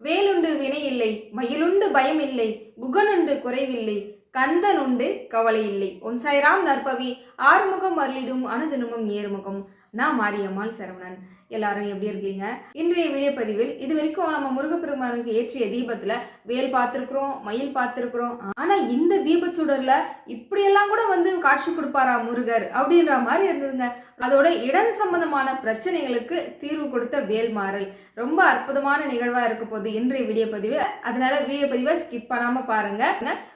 வேலுண்டு வினையில்லை மயிலுண்டு பயம் இல்லை குகனுண்டு குறைவில்லை கந்தனுண்டு கவலையில்லை. கவலை இல்லை ஓம் சாய்ராம் நற்பவி ஆறுமுகம் அருளிடும் அனுதினமும் ஏறுமுகம் நான் மாரியம்மாள் சரவணன். எல்லாரும் எப்படி இருக்கீங்க? இன்றைய வீடியோ பதிவில் இது வரைக்கும் நம்ம முருகப்பெருமானுக்கு ஏற்றிய தீபத்துல வேல் பார்த்துருக்குறோம் மயில் பார்த்துருக்குறோம். ஆனா இந்த தீபச்சுடர்ல இப்படியெல்லாம் கூட வந்து காட்சி கொடுப்பாரா முருகர் அப்படின்ற மாதிரி இருந்ததுங்க. அதோட இடம் சம்பந்தமான பிரச்சனைகளுக்கு தீர்வு கொடுத்த வேல்மாறல் ரொம்ப அற்புதமான நிகழ்வா இருக்க போகுது இன்றைய வீடியோ பதிவு அதனால வீடியோ பதிவை ஸ்கிப் பண்ணாம பாருங்க.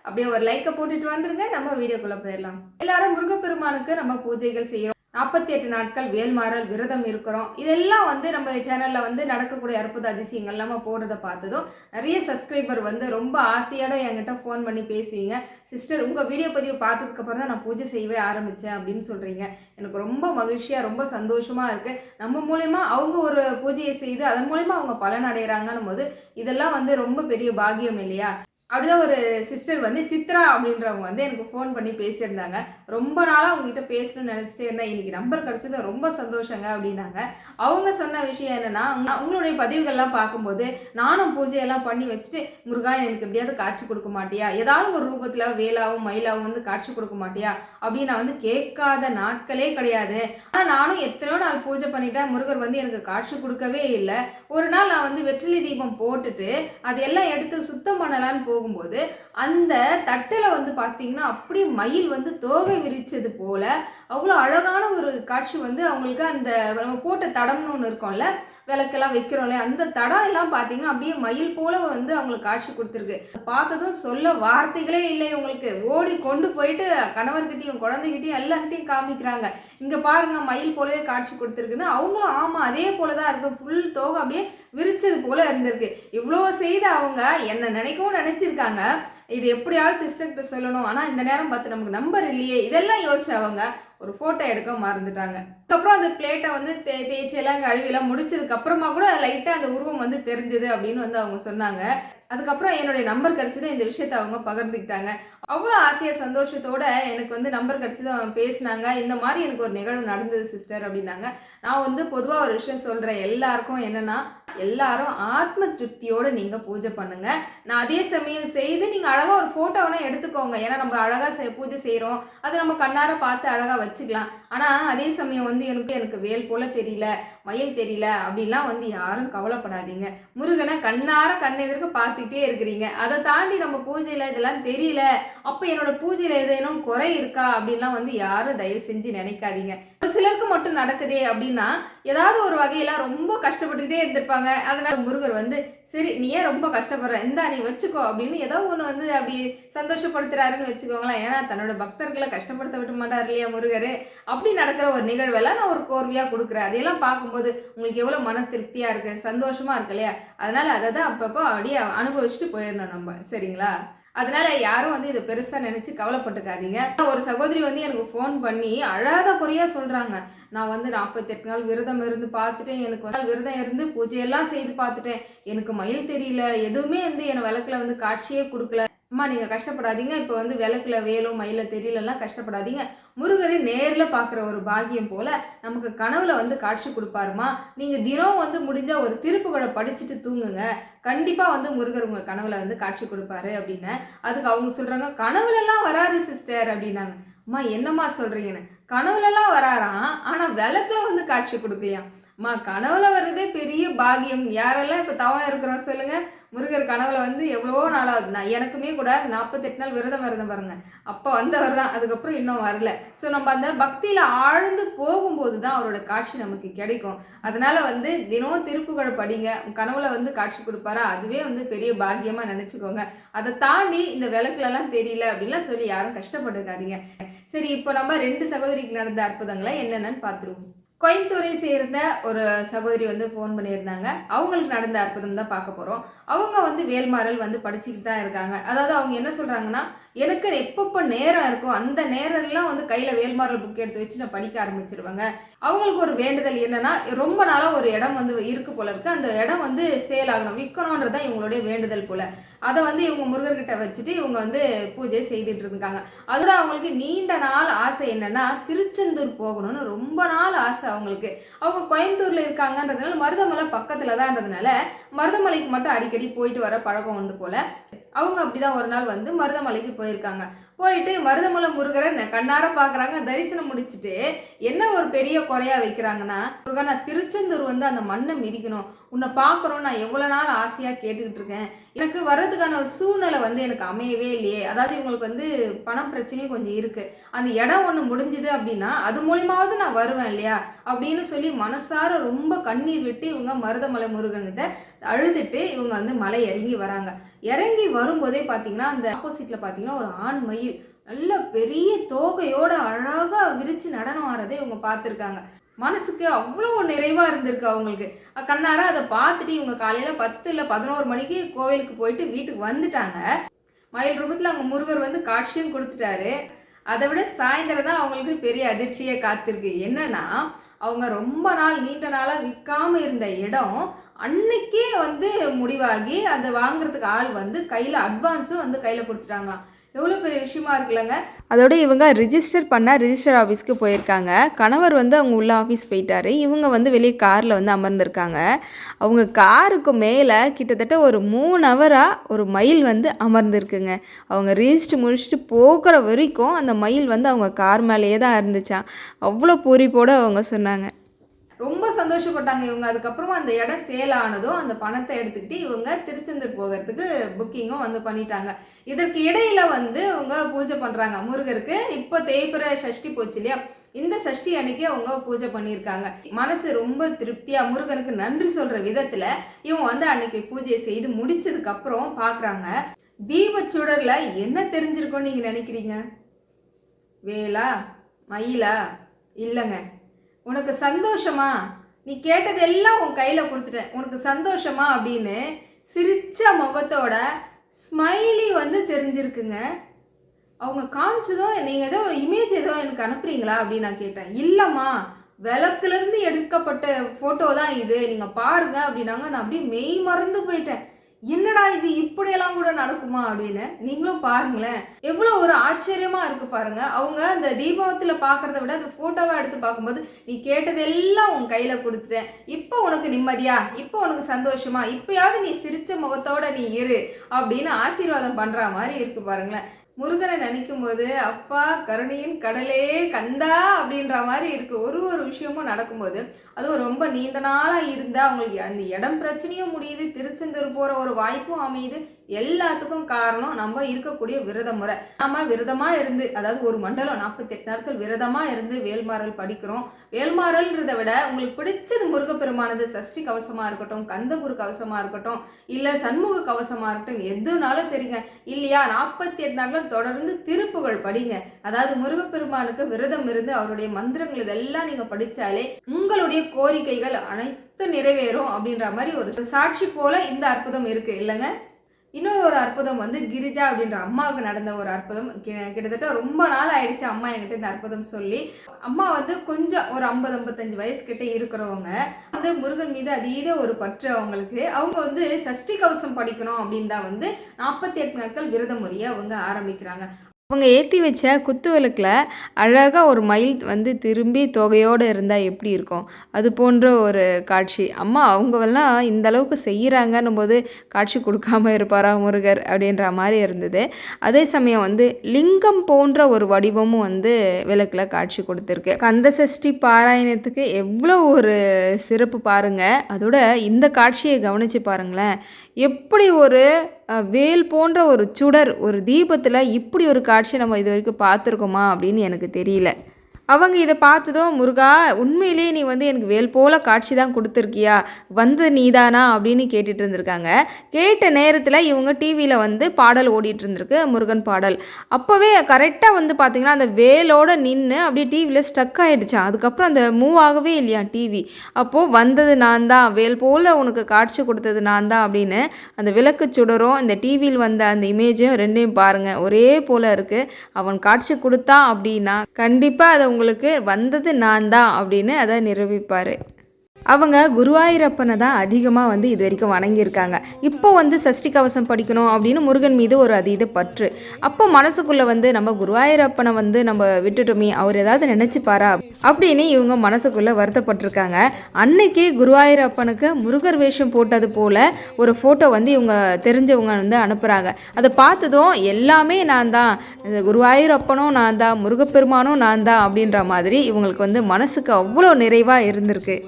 அப்படியே ஒரு லைக்கை போட்டுட்டு வந்துருங்க. நம்ம வீடியோக்குள்ள போயிடலாம். எல்லாரும் முருகப்பெருமானுக்கு நம்ம பூஜைகள் செய்யறோம். நாற்பத்தி எட்டு நாட்கள் வேல்மாறல் விரதம் இருக்கிறோம். இதெல்லாம் வந்து நம்ம சேனலில் வந்து நடக்கக்கூடிய அற்புத அதிசயங்கள். நம்ம போடுறத பார்த்ததும் நிறைய சப்ஸ்கிரைபர் வந்து ரொம்ப ஆசையோட என்கிட்ட ஃபோன் பண்ணி பேசுவீங்க. சிஸ்டர் உங்கள் வீடியோ பதிவு பார்த்ததுக்கப்புறம் தான் நான் பூஜை செய்யவே ஆரம்பித்தேன் அப்படின்னு சொல்கிறீங்க எனக்கு ரொம்ப மகிழ்ச்சியாக ரொம்ப சந்தோஷமாக இருக்குது நம்ம மூலயமா அவங்க ஒரு பூஜையை செய்து அதன் மூலயமா அவங்க பலன் அடைகிறாங்கன்னும் போது இதெல்லாம் வந்து ரொம்ப பெரிய பாக்கியம் இல்லையா? அப்படிதான் ஒரு சிஸ்டர் வந்து சித்ரா அப்படின்றவங்க வந்து எனக்கு ஃபோன் பண்ணி பேசியிருந்தாங்க. ரொம்ப நாளாக அவங்ககிட்ட பேசணும்னு நினச்சிட்டே இருந்தேன். இன்னைக்கு நம்பர் கிடச்சது ரொம்ப சந்தோஷங்க அப்படின்னாங்க. அவங்க சொன்ன விஷயம் என்னென்னா அவங்களுடைய பதிவுகள்லாம் பார்க்கும்போது நானும் பூஜையெல்லாம் பண்ணி வச்சுட்டு முருகா எனக்கு எப்படியாவது காட்சி கொடுக்க மாட்டியா? ஏதாவது ஒரு ரூபத்தில் வேலாவும் மயிலாவும் வந்து காட்சி கொடுக்க மாட்டியா? அப்படின்னு நான் வந்து கேட்காத நாட்களே கிடையாது. ஆனால் நானும் எத்தனையோ நாள் பூஜை பண்ணிட்டேன். முருகர் வந்து எனக்கு காட்சி கொடுக்கவே இல்லை. ஒரு நாள் நான் வந்து வெற்றிலை தீபம் போட்டுட்டு அதெல்லாம் எடுத்து சுத்தம் பண்ணலான்னு போகும்போது அந்த தட்டில் வந்து பார்த்தீங்கன்னா அப்படியே மயில் வந்து தோகை விரிச்சது போல் அவ்வளோ அழகான ஒரு காட்சி வந்து அவங்களுக்கு அந்த நம்ம போட்ட தடம்னு ஒன்று இருக்கும்ல விளக்கெல்லாம் வைக்கிறோம்ல அந்த தடம் எல்லாம் பார்த்தீங்கன்னா அப்படியே மயில் போல வந்து அவங்களுக்கு காட்சி கொடுத்துருக்கு. பார்த்ததும் சொல்ல வார்த்தைகளே இல்லை உங்களுக்கு. ஓடி கொண்டு போயிட்டு கணவர்கிட்டையும் குழந்தைகிட்டையும் எல்லார்கிட்டையும் காமிக்கிறாங்க. இங்கே பாருங்க மயில் போலவே காட்சி கொடுத்துருக்குன்னு. அவங்களும் ஆமாம் அதே போலதான் இருக்கு. ஃபுல் தோகை அப்படியே விரிச்சது போல இருந்திருக்கு. இவ்வளோ செய்த அவங்க என்ன நினைக்கவும் நினச்சிருக்காங்க. இது எப்படியாவது சிஸ்டர்கிட்ட சொல்லணும். ஆனால் இந்த நேரம் பார்த்து நமக்கு நம்பர் இல்லையே. இதெல்லாம் யோசிச்சு அவங்க ஒரு ஃபோட்டோ எடுக்க மறந்துட்டாங்க. அதுக்கப்புறம் அந்த பிளேட்டை வந்து தே தேய்ச்சி எல்லாம் கழுவிலாம் முடிச்சதுக்கு அப்புறமா கூட லைட்டாக அந்த உருவம் வந்து தெரிஞ்சது அப்படின்னு வந்து அவங்க சொன்னாங்க. அதுக்கப்புறம் என்னுடைய நம்பர் கிடச்சதும் இந்த விஷயத்தை அவங்க பகிர்ந்துக்கிட்டாங்க. அவ்வளோ ஆசையாக சந்தோஷத்தோட எனக்கு வந்து நம்பர் கிடைச்சதும் அவங்க பேசினாங்க. இந்த மாதிரி எனக்கு ஒரு நிகழ்வு நடந்தது சிஸ்டர் அப்படின்னாங்க. நான் வந்து பொதுவாக ஒரு விஷயம் சொல்கிறேன் எல்லாருக்கும் என்னென்னா எல்லாரும் ஆத்ம திருப்தியோடு நீங்கள் பூஜை பண்ணுங்கள் நான் அதே சமயம் செய்து நீங்கள் அழகாக ஒரு ஃபோட்டோவெலாம் எடுத்துக்கோங்க. ஏன்னா நம்ம அழகாக பூஜை செய்கிறோம் அதை நம்ம கண்ணார பார்த்து அழகாக வச்சு வச்சுக்கலாம். ஆனால் அதே சமயம் வந்து எனக்கு எனக்கு வேல் போல தெரியல மயில் தெரியல அப்படிலாம் வந்து யாரும் கவலைப்படாதீங்க. முருகனை கண்ணார கண்ணெதிர்க்க பார்த்துக்கிட்டே இருக்கிறீங்க. அதை தாண்டி நம்ம பூஜையில் இதெல்லாம் தெரியல. அப்போ என்னோட பூஜையில் ஏதேனும் குறை இருக்கா அப்படின்லாம் வந்து யாரும் தயவு செஞ்சு நினைக்காதீங்க. ஒரு சிலருக்கு மட்டும் நடக்குதே அப்படின்னா ஏதாவது ஒரு வகையெல்லாம் ரொம்ப கஷ்டப்பட்டுக்கிட்டே இருந்திருப்பாங்க. அதனால முருகர் வந்து சரி நீ ஏன் ரொம்ப கஷ்டப்படுற? இந்தா நீ வச்சுக்கோ அப்படின்னு ஏதோ ஒன்று வந்து அப்படி சந்தோஷப்படுத்துறாருன்னு வச்சுக்கோங்களேன். ஏன்னா தன்னோட பக்தர்களை கஷ்டப்படுத்த விட மாட்டார் இல்லையா முருகர்? அப்படி நடக்கிற ஒரு நிகழ்வெல்லாம் நான் ஒரு கோர்வையாக கொடுக்குறேன். அதையெல்லாம் பார்க்கும்போது உங்களுக்கு எவ்வளோ மன திருப்தியாக இருக்குது சந்தோஷமாக இருக்கு இல்லையா? அதனால் அதை தான் அப்பப்போ அப்படியே அனுபவிச்சுட்டு போயிடணும் நம்ம. சரிங்களா? அதனால யாரும் வந்து இதை பெருசாக நினச்சி கவலைப்பட்டுக்காதீங்க. ஒரு சகோதரி வந்து எனக்கு ஃபோன் பண்ணி அழாத குறையாக சொல்கிறாங்க நான் வந்து நாற்பத்தெட்டு நாள் விரதம் இருந்து பார்த்துட்டேன் எனக்கு வந்து நாள் விரதம் இருந்து பூஜையெல்லாம் செய்து பார்த்துட்டேன். எனக்கு மயில் தெரியல எதுவுமே வந்து என் விளக்கில் வந்து காட்சியே கொடுக்கல. அம்மா நீங்கள் கஷ்டப்படாதீங்க. இப்போ வந்து விளக்குல வேலும் மயில தெரியலலாம் கஷ்டப்படாதீங்க. முருகரை நேரில் பார்க்குற ஒரு பாக்கியம் போல் நமக்கு கனவுல வந்து காட்சி கொடுப்பாருமா. நீங்கள் தினம் வந்து முடிஞ்சால் ஒரு திருப்புகளை படிச்சுட்டு தூங்குங்க. கண்டிப்பாக வந்து முருகர் உங்கள் கனவுல வந்து காட்சி கொடுப்பாரு அப்படின்னு. அதுக்கு அவங்க சொல்கிறாங்க கனவுலலாம் வராரு சிஸ்டர் அப்படின்னாங்க. அம்மா என்னம்மா சொல்கிறீங்கன்னு கனவுலலாம் வராராம் ஆனால் விளக்குல வந்து காட்சி கொடுக்கலையாம் அம்மா கனவுல வர்றதே பெரிய பாக்கியம். யாரெல்லாம் இப்போ தவம் இருக்கிறோம் சொல்லுங்க. முருகர் கனவுல வந்து எவ்வளோ நாளாவது நான் எனக்குமே கூட நாற்பத்தெட்டு நாள் விரதம் விரதம் பாருங்க. அப்போ வந்தவர் தான் அதுக்கப்புறம் இன்னும் வரல. ஸோ நம்ம அந்த பக்தியில் ஆழ்ந்து போகும்போது தான் அவரோட காட்சி நமக்கு கிடைக்கும். அதனால வந்து தினம் திருப்புகழ் படிங்க. கனவுல வந்து காட்சி கொடுப்பாரா? அதுவே வந்து பெரிய பாகியமாக நினச்சிக்கோங்க. அதை தாண்டி இந்த விளக்குலலாம் தெரியல அப்படின்லாம் சொல்லி யாரும் கஷ்டப்பட்டுக்காதீங்க. சரி இப்போ நம்ம ரெண்டு சகோதரிக்கு நடந்த அற்புதங்களை என்னென்னு பார்த்துருவோம். கோயம்புத்தூரை சேர்ந்த ஒரு சகோதரி வந்து ஃபோன் பண்ணியிருந்தாங்க. அவங்களுக்கு நடந்த அற்புதம் தான் பார்க்க போகிறோம் அவங்க வந்து வேல்மாறல் வந்து படிச்சுக்கிட்டு தான் இருக்காங்க. அதாவது அவங்க என்ன சொல்கிறாங்கன்னா எனக்கு எப்பப்போ நேரம் இருக்கோ அந்த நேரம்லாம் வந்து கையில் வேல்மாரல் புக் எடுத்து வச்சு நான் படிக்க ஆரம்பிச்சிருவாங்க. அவங்களுக்கு ஒரு வேண்டுதல் என்னன்னா ரொம்ப நாளாக ஒரு இடம் வந்து இருக்கு போல இருக்கு. அந்த இடம் வந்து சேல் ஆகணும். விற்கணுன்றது தான் இவங்களுடைய வேண்டுதல் போல. அதை வந்து இவங்க முருகர்கிட்ட வச்சுட்டு இவங்க வந்து பூஜை செய்துட்டு இருக்காங்க. அதோட அவங்களுக்கு நீண்ட நாள் ஆசை என்னன்னா திருச்செந்தூர் போகணும்னு ரொம்ப நாள் ஆசை அவங்களுக்கு. அவங்க கோயம்புத்தூர்ல இருக்காங்கன்றதுனால மருதமலை பக்கத்துல தான்ன்றதுனால மருதமலைக்கு மட்டும் அடிக்கடி போயிட்டு வர பழக்கம் உண்டு போல. அவங்க அப்படிதான் ஒரு நாள் வந்து மருதமலைக்கு போயிருக்காங்க. போயிட்டு மருதமலை முருகரை கண்ணார பார்க்குறாங்க தரிசனம் முடிச்சுட்டு என்ன ஒரு பெரிய குறையா வைக்கிறாங்கன்னா முருகா நான் திருச்செந்தூர் வந்து அந்த மண்ணை மிதிக்கணும். உன்னை பார்க்கணும் நான் எவ்வளோ நாள் ஆசையாக கேட்டுக்கிட்டு இருக்கேன். எனக்கு வர்றதுக்கான ஒரு சூழ்நிலை வந்து எனக்கு அமையவே இல்லையே. அதாவது இவங்களுக்கு வந்து பணம் பிரச்சனையும் கொஞ்சம் இருக்குது அந்த இடம் ஒன்று முடிஞ்சுது அப்படின்னா அது மூலியமாவது நான் வருவேன் இல்லையா? அப்படின்னு சொல்லி மனசார ரொம்ப கண்ணீர் விட்டு இவங்க மருதமலை முருகன்கிட்ட அழுதுட்டு இவங்க வந்து மலை இறங்கி வராங்க. இறங்கி வரும்போதே பார்த்தீங்கன்னா அந்த ஆப்போசிட்டில் பார்த்தீங்கன்னா ஒரு ஆண் மயில் நல்ல பெரிய தோகையோட அழகாக விரித்து நடனம் ஆடுறதை இவங்க பார்த்துருக்காங்க. மனசுக்கு அவ்வளோ நிறைவாக இருந்திருக்கு அவங்களுக்கு. கண்ணார அதை பார்த்துட்டு இவங்க காலையில் பத்து இல்லை பதினோரு மணிக்கு கோவிலுக்கு போயிட்டு வீட்டுக்கு வந்துட்டாங்க. மயில் ரூபத்தில் அவங்க முருகர் வந்து காட்சியும் கொடுத்துட்டாரு. அதை விட சாயந்தரம் தான் அவங்களுக்கு பெரிய அதிர்ச்சியே காத்திருக்கு. என்னன்னா அவங்க ரொம்ப நாள் நீண்ட நாளாக விற்காமல் இருந்த இடம் அன்னைக்கே வந்து முடிவாகி அதை வாங்குறதுக்கு ஆள் வந்து கையில் அட்வான்ஸும் வந்து கையில் கொடுத்துட்டாங்களாம் எவ்வளோ பெரிய விஷயமா இருக்குல்லங்க. அதோட இவங்க ரிஜிஸ்டர் பண்ண ரிஜிஸ்டர் ஆஃபீஸ்க்கு போயிருக்காங்க. கணவர் வந்து அவங்க உள்ள ஆஃபீஸ் போயிட்டாரு. இவங்க வந்து வெளியே காரில் வந்து அமர்ந்திருக்காங்க. அவங்க காருக்கு மேலே கிட்டத்தட்ட ஒரு மூணு ஹவராக ஒரு மயில் வந்து அமர்ந்திருக்குங்க. அவங்க ரிஜிஸ்டர் முடிச்சுட்டு போகிற வரைக்கும் அந்த மயில் வந்து அவங்க கார் மேலேயே தான் இருந்துச்சான் அவ்வளோ பூரிப்போடு அவங்க சொன்னாங்க. சந்தோஷப்பட்டாங்க இவங்க. அதுக்கப்புறமா அந்த இடம் சேல் ஆனதும் அந்த பணத்தை எடுத்துக்கிட்டு இவங்க திருச்செந்தூர் போகிறதுக்கு புக்கிங்கும் வந்து பண்ணிட்டாங்க. இதற்கு இடையில வந்து அவங்க பூஜை பண்றாங்க. முருகருக்கு இப்போ தேய்பிற சஷ்டி போச்சு இல்லையா? இந்த சஷ்டி அன்னைக்கு அவங்க பூஜை பண்ணியிருக்காங்க. மனசு ரொம்ப திருப்தியா முருகனுக்கு நன்றி சொல்ற விதத்துல இவங்க வந்து அன்னைக்கு பூஜையை செய்து முடிச்சதுக்கு அப்புறம் பாக்குறாங்க. தீபச்சுடர்ல என்ன தெரிஞ்சிருக்கோம் நீங்க நினைக்கிறீங்க? வேலா மயிலா இல்லைங்க. உனக்கு சந்தோஷமா? நீ கேட்டதெல்லாம் உன் கையில் கொடுத்துட்டேன். உனக்கு சந்தோஷமா அப்படின்னு சிரித்த முகத்தோட ஸ்மைலி வந்து தெரிஞ்சிருக்குங்க. அவங்க காமிச்சதும் நீங்கள் ஏதோ இமேஜ் ஏதோ எனக்கு அனுப்புறீங்களா அப்படின்னு நான் கேட்டேன். இல்லைம்மா விளக்குலேருந்து எடுக்கப்பட்ட ஃபோட்டோ தான் இது. நீங்கள் பாருங்க அப்படின்னாங்க. நான் அப்படியே மெய் மறந்து போயிட்டேன். என்னடா இது இப்படியெல்லாம் கூட நடக்குமா அப்படின்னு நீங்களும் பாருங்களேன். எவ்வளோ ஒரு ஆச்சரியமா இருக்கு பாருங்க. அவங்க அந்த தீபத்தில் பார்க்கறத விட அந்த ஃபோட்டோவை எடுத்து பார்க்கும்போது நீ கேட்டதெல்லாம் உன் கையில் கொடுத்துட்டேன். இப்போ உனக்கு நிம்மதியா? இப்போ உனக்கு சந்தோஷமா? இப்பயாவது நீ சிரிச்ச முகத்தோட நீ இரு அப்படின்னு ஆசீர்வாதம் பண்ற மாதிரி இருக்கு பாருங்களேன். முருகனை நினைக்கும் போது அப்பா கருணையின் கடலே கந்தா அப்படின்ற மாதிரி இருக்கு. ஒரு ஒரு விஷயமும் நடக்கும்போது அதுவும் ரொம்ப நீண்ட நாளாக இருந்தால் அவங்களுக்கு அந்த இடம் பிரச்சனையும் முடியுது திருச்செந்தூர் போகிற ஒரு வாய்ப்பும் அமையுது. எல்லாத்துக்கும் காரணம் நம்ம இருக்கக்கூடிய விரத முறை. நம்ம விரதமாக இருந்து அதாவது ஒரு மண்டலம் நாற்பத்தெட்டு நாட்கள் விரதமாக இருந்து வேல்மாறல் படிக்கிறோம். வேல்மாறல்ன்றதை விட உங்களுக்கு பிடிச்சது முருகப்பெருமானது சஷ்டி கவசமாக இருக்கட்டும் கந்தகுரு கவசமாக இருக்கட்டும் இல்லை சண்முக கவசமாக இருக்கட்டும் எதுனாலும் சரிங்க. இல்லையா நாற்பத்தி எட்டு நாட்கள் தொடர்ந்து திருப்புகழ் படிங்க. அதாவது முருகப்பெருமானுக்கு விரதம் இருந்து அவருடைய மந்திரங்கள் இதெல்லாம் நீங்கள் படித்தாலே உங்களுடைய கோரிக்கைகள் அனைத்தும் நிறைவேறும் அப்படின்ற மாதிரி ஒரு சாட்சி போல இந்த அற்புதம் இருக்கு இல்லைங்க? இன்னொரு ஒரு அற்புதம் வந்து கிரிஜா அப்படின்ற அம்மாவுக்கு நடந்த ஒரு அற்புதம். கிட்டத்தட்ட ரொம்ப நாள் ஆயிடுச்சு அம்மா என்கிட்ட இந்த அற்புதம் சொல்லி. அம்மா வந்து கொஞ்சம் ஒரு ஐம்பது ஐம்பத்தஞ்சு வயசு கிட்ட இருக்கிறவங்க. வந்து முருகன் மீது அதீத ஒரு பற்று அவங்களுக்கு. அவங்க வந்து சஷ்டி கவசம் படிக்கணும் அப்படின்னு தான் வந்து நாற்பத்தி எட்டு நாட்கள் விரத முறையை அவங்க ஆரம்பிக்கிறாங்க. அவங்க ஏற்றி வச்ச குத்து விளக்கில் அழகாக ஒரு மயில் வந்து திரும்பி தொகையோடு இருந்தால் எப்படி இருக்கும்? அது போன்ற ஒரு காட்சி. அம்மா அவங்கெல்லாம் இந்த அளவுக்கு செய்கிறாங்கன்னும் போது காட்சி கொடுக்காம இருப்பாரா முருகர்? அப்படின்ற மாதிரி இருந்தது. அதே சமயம் வந்து லிங்கம் போன்ற ஒரு வடிவமும் வந்து விளக்கில் காட்சி கொடுத்துருக்கு. கந்த சஷ்டி பாராயணத்துக்கு எவ்வளோ ஒரு சிறப்பு பாருங்கள் அதோட இந்த காட்சியை கவனித்து பாருங்களேன். எப்படி ஒரு வேல் போன்ற ஒரு சுடர் ஒரு தீபத்தில் இப்படி ஒரு காட்சி நம்ம இது வரைக்கும் பார்த்துருக்கோமா அப்படின்னு எனக்கு தெரியல. அவங்க இதை பார்த்ததும் முருகா உண்மையிலேயே நீ வந்து எனக்கு வேல் போல காட்சி தான் கொடுத்துருக்கியா? வந்து நீதானா? அப்படின்னு கேட்டுட்டு இருந்திருக்காங்க. கேட்ட நேரத்தில் இவங்க டிவியில் வந்து பாடல் ஓடிட்டு இருந்திருக்கு முருகன் பாடல். அப்போவே கரெக்டாக வந்து பார்த்திங்கன்னா அந்த வேலோட நின்று அப்படியே டிவியில் ஸ்டக் ஆகிடுச்சான் அதுக்கப்புறம் அந்த மூவ் ஆகவே இல்லையா டிவி அப்போது வந்தது நான் தான் வேல் போல் உனக்கு காட்சி கொடுத்தது நான் தான் அப்படின்னு அந்த விளக்கு சுடரும் இந்த டிவியில் வந்த அந்த இமேஜும் ரெண்டையும் பாருங்கள் ஒரே போல் இருக்குது அவன் காட்சி கொடுத்தான் அப்படின்னா கண்டிப்பாக அதை உங்களுக்கு வந்தது நான் தான் அப்படின்னு அதை நிரூபிப்பார். அவங்க குருவாயூரப்பனை தான் அதிகமாக வந்து இது வரைக்கும் வணங்கியிருக்காங்க. இப்போ வந்து சஷ்டி கவசம் படிக்கணும் அப்படின்னு முருகன் மீது ஒரு அதீத பற்று. அப்போ மனசுக்குள்ளே வந்து நம்ம குருவாயூரப்பனை வந்து நம்ம விட்டுட்டோமே அவர் ஏதாவது நினச்சிப்பாரா? அப்படின்னு இவங்க மனசுக்குள்ளே வருத்தப்பட்டிருக்காங்க. அன்னைக்கு குருவாயூரப்பனுக்கு முருகர் வேஷம் போட்டது போல் ஒரு ஃபோட்டோ வந்து இவங்க தெரிஞ்சவங்க வந்து அனுப்புகிறாங்க அதை பார்த்ததும் எல்லாமே நான் தான் இந்த குருவாயூரப்பனும் நான் தான் முருகப்பெருமானும் நான் தான் அப்படின்ற மாதிரி இவங்களுக்கு வந்து மனசுக்கு அவ்வளோ நிறைவாக இருந்திருக்கு.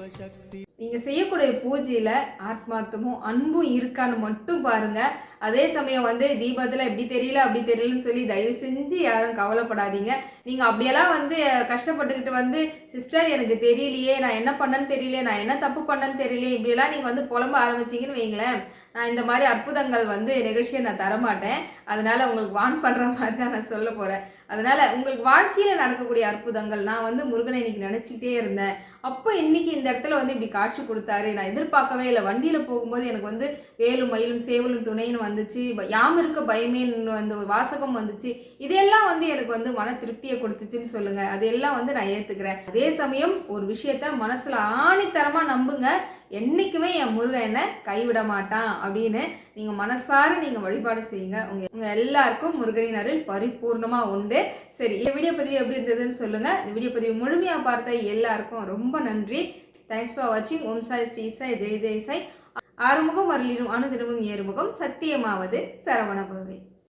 நீங்கள் செய்யக்கூடிய பூஜையில் ஆத்மார்த்தமும் அன்பும் இருக்கான்னு மட்டும் பாருங்க. அதே சமயம் வந்து தீபத்தில் இப்படி தெரியல அப்படி தெரியலன்னு சொல்லி தயவு செஞ்சு யாரும் கவலைப்படாதீங்க. நீங்கள் அப்படியெல்லாம் வந்து கஷ்டப்பட்டுக்கிட்டு வந்து சிஸ்டர் எனக்கு தெரியலையே நான் என்ன பண்ணேன்னு தெரியலையே நான் என்ன தப்பு பண்ணேன்னு தெரியலையே இப்படியெல்லாம் நீங்கள் வந்து புலம்ப ஆரம்பிச்சீங்கன்னு வைங்களேன். நான் இந்த மாதிரி அற்புதங்கள் வந்து நிகழ்ச்சியை நான் தரமாட்டேன். அதனால் உங்களுக்கு வான் பண்ணுற மாதிரி தான் நான் சொல்ல போகிறேன் அதனால் உங்களுக்கு வாழ்க்கையில் நடக்கக்கூடிய அற்புதங்கள் நான் வந்து முருகனை இன்னைக்கு நினச்சிக்கிட்டே இருந்தேன். அப்போ இன்னைக்கு இந்த இடத்துல வந்து இப்படி காட்சி கொடுத்தாரு. நான் எதிர்பார்க்கவே இல்லை. வண்டியில் போகும்போது எனக்கு வந்து வேலும் மயிலும் சேவலும் துணைன்னு வந்துச்சு. ப- யாம் இருக்க பயமேன்னு வந்து ஒரு வாசகம் வந்துச்சு. இதெல்லாம் வந்து எனக்கு வந்து மன திருப்தியை கொடுத்துச்சுன்னு சொல்லுங்கள் அதெல்லாம் வந்து நான் ஏற்றுக்கிறேன் அதே சமயம் ஒரு விஷயத்த மனசில் ஆணித்தரமாக நம்புங்க. என்றைக்குமே என் முருகன் என்னை கைவிட மாட்டான் அப்படின்னு நீங்கள் மனசார நீங்கள் வழிபாடு செய்யுங்க. உங்கள் உங்கள் எல்லாருக்கும் முருகனின் அருள் பரிபூர்ணமாக உண்டு. சரி இந்த வீடியோ பதிவு எப்படி இருந்ததுன்னு சொல்லுங்கள் இந்த வீடியோ பதிவு முழுமையாக பார்த்த எல்லாருக்கும் ரொம்ப நன்றி. தேங்க்ஸ் ஃபார் வாட்சிங் ஓம் சாய் ஸ்ரீ சாய் ஜெய் ஜெய் சாய். ஆறுமுகம் அருளிலும் அணுதினமும் ஏறுமுகம் சத்தியமாவது சரவணபவே.